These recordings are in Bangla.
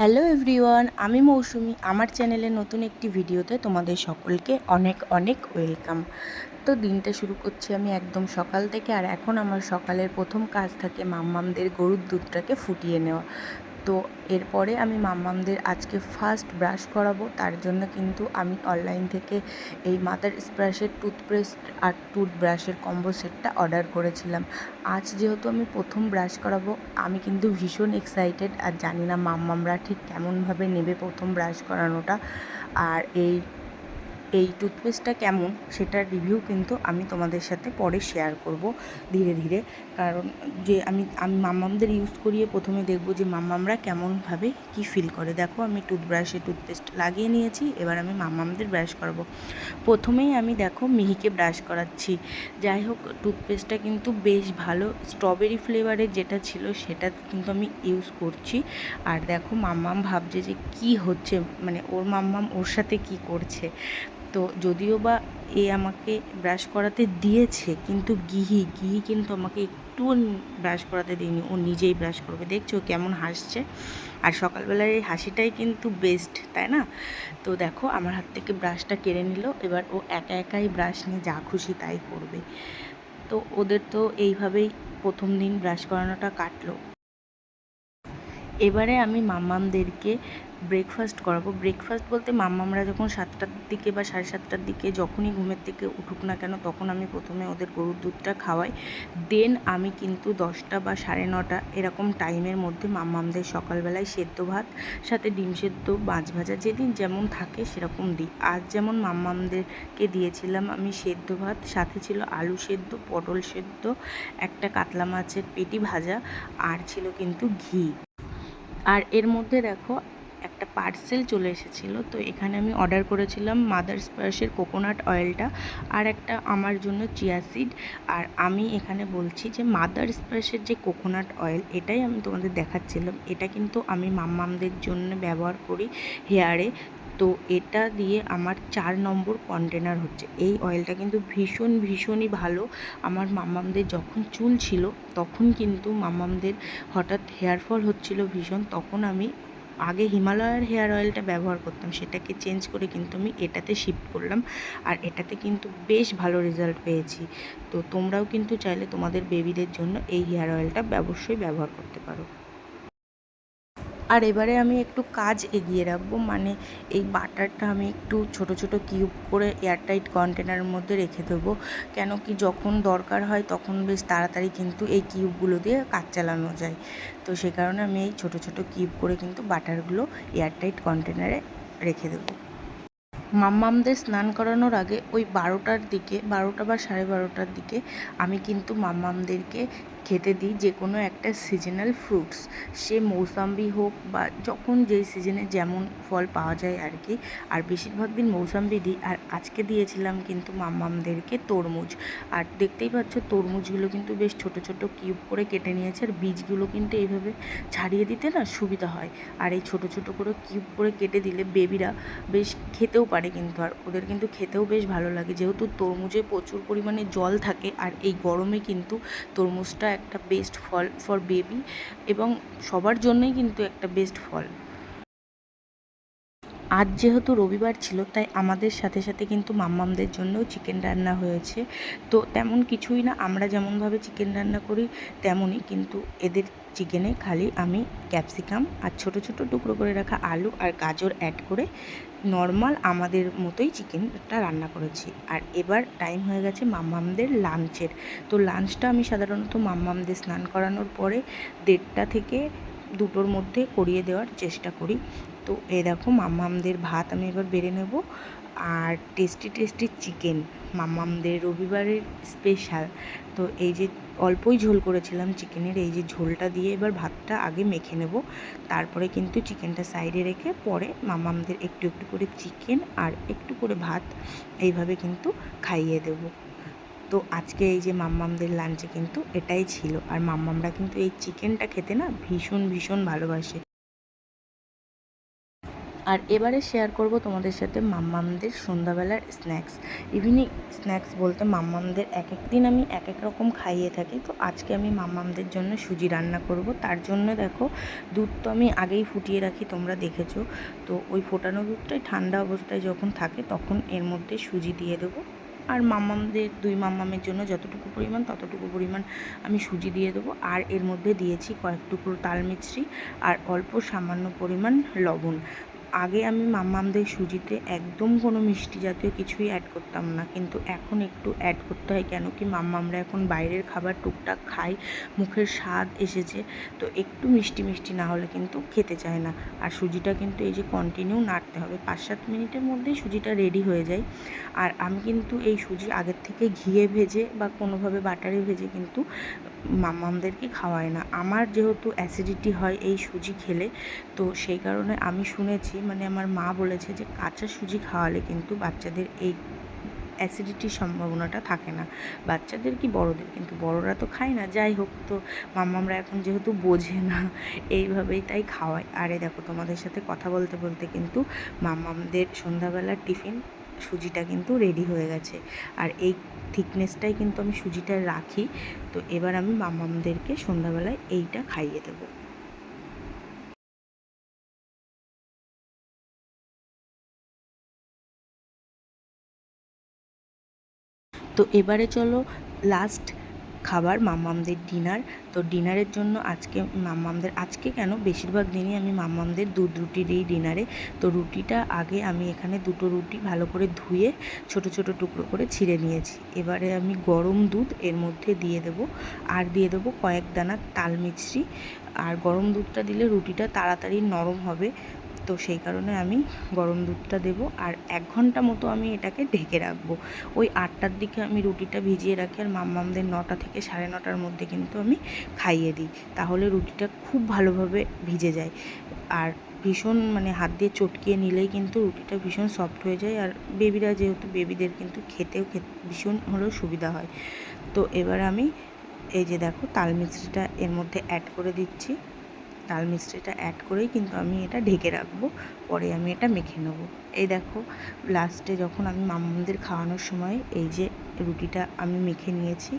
হ্যালো এভরিওয়ান, আমি মৌসুমি। আমার চ্যানেলে নতুন একটি ভিডিওতে তোমাদের সকলকে অনেক অনেক ওয়েলকাম। তো দিনটা শুরু করছি আমি একদম সকাল থেকে, আর এখন আমার সকালের প্রথম কাজ থাকে মাম্মামদের গরুর দুধটাকে ফুটিয়ে নেওয়া। তো এরপরে আমি মাম্মামদের আজকে ফার্স্ট ব্রাশ করাবো। তার জন্য কিন্তু আমি অনলাইন থেকে এই মাথার স্প্রাশের টুথপেস্ট আর টুথব্রাশের কম্বো সেটটা অর্ডার করেছিলাম। আজ যেহেতু আমি প্রথম ব্রাশ করাবো, আমি কিন্তু ভীষণ এক্সাইটেড আর জানি না মাম্মামরা ঠিক কেমনভাবে নেবে প্রথম ব্রাশ করানোটা। আর এই এই টুথপেস্টটা কেমন সেটার রিভিউ কিন্তু আমি তোমাদের সাথে পরে শেয়ার করব ধীরে ধীরে। কারণ যে আমি আমি মাম্মামদের ইউজ করিয়ে প্রথমে দেখব যে মাম্মামরা কেমনভাবে কি ফিল করে। দেখো আমি টুথব্রাশে টুথপেস্ট লাগিয়ে নিয়েছি, এবার আমি মাম্মামদের ব্রাশ করাবো। প্রথমেই আমি দেখো মিহিকে ব্রাশ করাচ্ছি। যাই হোক টুথপেস্টটা কিন্তু বেশ ভালো স্ট্রবেরি ফ্লেভারের যেটা ছিল সেটা কিন্তু আমি ইউজ করছি। আর দেখো মাম্মাম ভাবছে যে কি হচ্ছে মানে ওর মাম্মাম ওর সাথে কি করছে। তো যদিও বা এ আমাকে ব্রাশ করাতে দিয়েছে, কিন্তু গিহি গিহি কিন্তু আমাকে একটুও ব্রাশ করাতে দিইনি। ও নিজেই ব্রাশ করবে। দেখছ কেমন হাসছে। আর সকালবেলার এই হাসিটাই কিন্তু বেস্ট তাই না? তো দেখো, আমার হাত থেকে ব্রাশটা কেড়ে নিল। এবার ও একা একাই ব্রাশ নিয়ে যা খুশি তাই করবে। তো ওদের তো এইভাবেই প্রথম দিন ব্রাশ করানোটা কাটলো। এবারে আমি মাম্মামদেরকে ব্রেকফাস্ট করাবো। ব্রেকফাস্ট বলতে মাম্মামরা যখন সাতটার দিকে বা সাড়ে সাতটার দিকে যখনই ঘুমের থেকে উঠুক না কেন, তখন আমি প্রথমে ওদের গরুর দুধটা খাওয়াই। দেন আমি কিন্তু দশটা বা সাড়ে নটা এরকম টাইমের মধ্যে মাম্মামদের সকালবেলায় সেদ্ধ ভাত, সাথে ডিম সেদ্ধ, মাছ ভাজা যেদিন যেমন থাকে সেরকম দিই। আজ যেমন মাম্মামদেরকে দিয়েছিলাম আমি সেদ্ধ ভাত, সাথে ছিল আলু সেদ্ধ, পটল সেদ্ধ, একটা কাতলা মাছের পেটি ভাজা, আর ছিল কিন্তু ঘি। আর এর মধ্যে দেখো একটা পার্সেল চলে এসেছিল। তো এখানে আমি অর্ডার করেছিলাম মাদার স্পার্সের কোকোনাট অয়েলটা আর একটা আমার জন্য চিয়া সিড আর আমি এখানে বলছি যে মাদার স্পার্সের যে কোকোনাট অয়েল এটাই আমি তোমাদের দেখাচ্ছিলাম। এটা কিন্তু আমি মাম্মামদের জন্য ব্যবহার করি হেয়ারে তো এটা দিয়ে আমার চার নম্বর কন্টেনার হচ্ছে। এই অয়েলটা কিন্তু ভীষণ, ভীষণই ভালো। আমার মামামদের যখন চুল ছিল, তখন কিন্তু মামামদের হঠাৎ হেয়ার ফল হচ্ছিল ভীষণ। তখন আমি আগে হিমালয়ার হেয়ার অয়েলটা ব্যবহার করতাম, সেটাকে চেঞ্জ করে কিন্তু আমি এটাতে শিফট করলাম। আর এটাতে কিন্তু বেশ ভালো রেজাল্ট পেয়েছি। তো তোমরাও কিন্তু চাইলে তোমাদের বেবিদের জন্য এই হেয়ার অয়েলটা অবশ্যই ব্যবহার করতে পারো। আর এবারে আমি একটু কাজ এগিয়ে রাখব মানে এই বাটারটা আমি একটু ছোট ছোট কিউব করে এয়ারটাইট কন্টেনারের মধ্যে রেখে দেবো। কেন কি যখন দরকার হয় তখন বেশ তাড়াতাড়ি কিন্তু এই কিউবগুলো দিয়ে কাজ চালানো যায়। তো সে কারণে আমি এই ছোট ছোট কিউব করে কিন্তু বাটারগুলো এয়ারটাইট কন্টেনারে রেখে দেবো। মাম্মামদের স্নান করানোর আগে ওই বারোটার দিকে, বারোটা বা সাড়ে বারোটার দিকে আমি কিন্তু মাম্মামদেরকে খেতে দিই যে কোনো একটা সিজনাল ফ্রুটস সে মৌসাম্বি হোক বা যখন যেই সিজনে যেমন ফল পাওয়া যায় আর কি, আর বেশিরভাগ দিন মৌসাম্বি দিই। আর আজকে দিয়েছিলাম কিন্তু মাম্মামদেরকে তরমুজ। আর দেখতেই পাচ্ছ তরমুজগুলো কিন্তু বেশ ছোট ছোট কিউব করে কেটে নিয়েছে। আর বীজগুলো কিন্তু এইভাবে ছাড়িয়ে দিতে না সুবিধা হয়। আর এই ছোট ছোট করে কিউব করে কেটে দিলে বেবিরা বেশ খেতেও পারে কিন্তু। আর ওদের কিন্তু খেতেও বেশ ভালো লাগে। যেহেতু তরমুজে প্রচুর পরিমাণে জল থাকে, আর এই গরমে কিন্তু তরমুজটা একটা বেস্ট ফল ফর বেবি এবং সবার জন্যই কিন্তু একটা বেস্ট ফল। আজ যেহেতু রবিবার ছিল, তাই আমাদের সাথে সাথে কিন্তু মাম্মামদের জন্যও চিকেন রান্না হয়েছে। তো তেমন কিছুই না, আমরা যেমনভাবে চিকেন রান্না করি, তেমনই কিন্তু এদের চিকেনে খালি আমি ক্যাপসিকাম আর ছোট ছোট টুকরো করে রাখা আলু আর গাজর অ্যাড করে নর্মাল আমাদের মতোই চিকেনটা রান্না করেছি। আর এবার টাইম হয়ে গেছে মাম্মামদের লাঞ্চের তো লাঞ্চটা আমি সাধারণত মাম্মামদের স্নান করানোর পরে দেড়টা থেকে দুটোর মধ্যে করিয়ে দেওয়ার চেষ্টা করি। তো এই দেখো মাম্মামদের ভাত আমি এবার বেড়ে নেব। আর টেস্টি টেস্টি চিকেন মাম্মামদের রবিবারের স্পেশাল তো এই যে অল্পই ঝোল করেছিলাম চিকেনের, এই যে ঝোলটা দিয়ে এবার ভাতটা আগে মেখে নেব। তারপরে কিন্তু চিকেনটা সাইডে রেখে পরে মামামদের একটু একটু করে চিকেন আর একটু করে ভাত এইভাবে কিন্তু খাইয়ে দেব। তো আজকে এই যে মাম্মামদের লাঞ্চে কিন্তু এটাই ছিল। আর মাম্মামরা কিন্তু এই চিকেনটা খেতে না ভীষণ ভীষণ ভালোবাসে। আর এবারে শেয়ার করব তোমাদের সাথে মাম্মামদের সন্ধ্যাবেলার স্ন্যাক্স ইভিনিং স্ন্যাক্স বলতে মাম্মামদের এক এক দিন আমি এক এক রকম খাইয়ে থাকি। তো আজকে আমি মাম্মামদের জন্য সুজি রান্না করব। তার জন্য দেখো, দুধ তো আমি আগেই ফুটিয়ে রাখি, তোমরা দেখেছ। তো ওই ফোটানো দুধটাই ঠান্ডা অবস্থায় যখন থাকে, তখন এর মধ্যে সুজি দিয়ে দেবো। আর মাম্মামদের, দুই মাম্মামের জন্য যতটুকু পরিমাণ, ততটুকু পরিমাণ আমি সুজি দিয়ে দেবো। আর এর মধ্যে দিয়েছি কয়েক টুকরো আর অল্প সামান্য পরিমাণ লবণ। আগে আমি মাম্মামদের সুজিতে একদম কোনো মিষ্টি জাতীয় কিছুই অ্যাড করতাম না। কিন্তু এখন একটু অ্যাড করতে হয় কেন কি মাম্মামরা এখন বাইরের খাবার টুকটাক খাই মুখের স্বাদ এসেছে। তো একটু মিষ্টি মিষ্টি না হলে কিন্তু খেতে চায় না। আর সুজিটা কিন্তু এই যে কন্টিনিউ নাড়তে হবে। পাঁচ সাত মিনিটের মধ্যেই সুজিটা রেডি হয়ে যায়। আর আমি কিন্তু এই সুজি আগের থেকে ঘিয়ে ভেজে বা কোনোভাবে বাটারে ভেজে কিন্তু মাম্মামদেরকে খাওয়ায় না। আমার যেহেতু অ্যাসিডিটি হয় এই সুজি খেলে, তো সেই কারণে আমি শুনেছি মানে আমার মা বলেছে যে কাঁচা সুজি খাওয়ালে কিন্তু বাচ্চাদের এই অ্যাসিডিটির সম্ভাবনাটা থাকে না। বাচ্চাদের কি বড়দের? কিন্তু বড়রা তো খায় না। যাই হোক, তো মাম্মামরা এখন যেহেতু বোঝে না, এইভাবেই তাই খাওয়ায়। আরে দেখো, তোমাদের সাথে কথা বলতে বলতে কিন্তু মামামদের সন্ধ্যাবেলার টিফিন সুজিটা কিন্তু রেডি হয়ে গেছে। আর এই থিকনেসটাই কিন্তু আমি সুজিটা রাখি। তো এবার আমি মামামদেরকে সন্ধ্যাবেলায় এইটা খাইয়ে দেবো। তো এবারে চলো লাস্ট খাবার, মাম্মামদের ডিনার তো ডিনারের জন্য আজকে, মাম্মামদের, আজকে কেন? বেশিরভাগ দিনই আমি মাম্মামদের দুধ রুটি দিই ডিনারে তো রুটিটা আগে আমি এখানে দুটো রুটি ভালো করে ধুয়ে ছোট ছোট টুকরো করে ছিঁড়ে নিয়েছি। এবারে আমি গরম দুধ এর মধ্যে দিয়ে দেবো। আর দিয়ে দেবো কয়েক দানা তাল মিছরি। আর গরম দুধটা দিলে রুটিটা তাড়াতাড়ি নরম হবে। তো সেই কারণে আমি গরম দুধটা দেবো আর এক ঘণ্টা মতো আমি এটাকে ঢেকে রাখব। ওই আটটার দিকে আমি রুটিটা ভিজিয়ে রাখি আর মাম্মামদের নটা থেকে সাড়ে নটার মধ্যে কিন্তু আমি খাইয়ে দিই। তাহলে রুটিটা খুব ভালোভাবে ভিজে যায়। আর ভীষণ মানে হাত দিয়ে চটকিয়ে নিলেই কিন্তু রুটিটা ভীষণ সফট হয়ে যায় আর বেবিরা যেহেতু বেবিদের কিন্তু খেতেও ভীষণ হলেও সুবিধা হয়। তো এবার আমি এই যে দেখো তাল মিছরিটা এর মধ্যে অ্যাড করে দিচ্ছি। তাল মিষ্টিটা অ্যাড করেই কিন্তু আমি এটা ঢেকে রাখব। পরে আমি এটা মেখে নেব। এই দেখো লাস্টে যখন আমি মামাদের খাওয়ানোর সময় এই যে রুটিটা আমি মেখে নিয়েছি,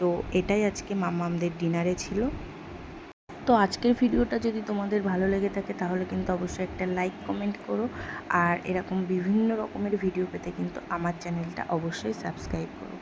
তো এটাই আজকে মামামদের ডিনারে ছিল। তো আজকের ভিডিওটা যদি তোমাদের ভালো লেগে থাকে, তাহলে কিন্তু অবশ্যই একটা লাইক কমেন্ট করো। আর এরকম বিভিন্ন রকমের ভিডিও পেতে কিন্তু আমার চ্যানেলটা অবশ্যই সাবস্ক্রাইব করো।